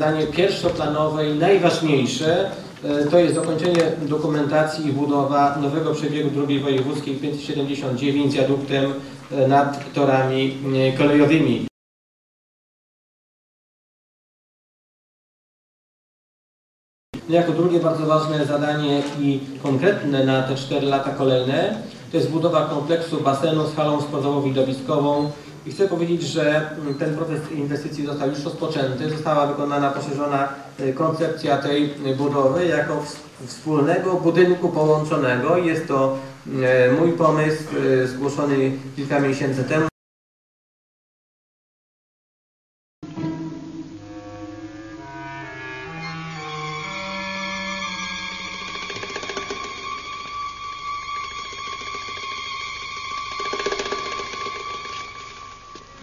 Zadanie pierwszoplanowe i najważniejsze e, to jest dokończenie dokumentacji i budowa nowego przebiegu drogi wojewódzkiej 579 z jaduktem nad torami e, kolejowymi. Jako drugie bardzo ważne zadanie i konkretne na te 4 lata kolejne to jest budowa kompleksu basenu z halą sportową widowiskową. I chcę powiedzieć, że mm, ten proces inwestycji został już rozpoczęty. Została wykonana poszerzona y, koncepcja tej budowy jako ws- wspólnego budynku połączonego. Jest to y, mój pomysł y, zgłoszony kilka miesięcy temu.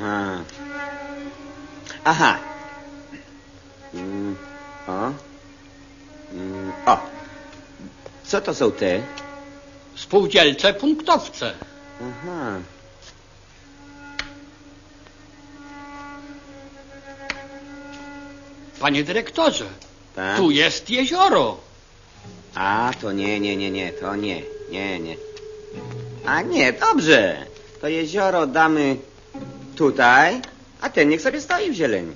A. Aha. Mm, o. Mm, o. Co to są te? Spółdzielcze punktowce. Aha. Panie dyrektorze, Tak? tu jest jezioro. A, to nie, nie, nie, nie, to nie, nie, nie. A nie, dobrze. To jezioro damy tutaj, a ten niech sobie stoi w zieleni.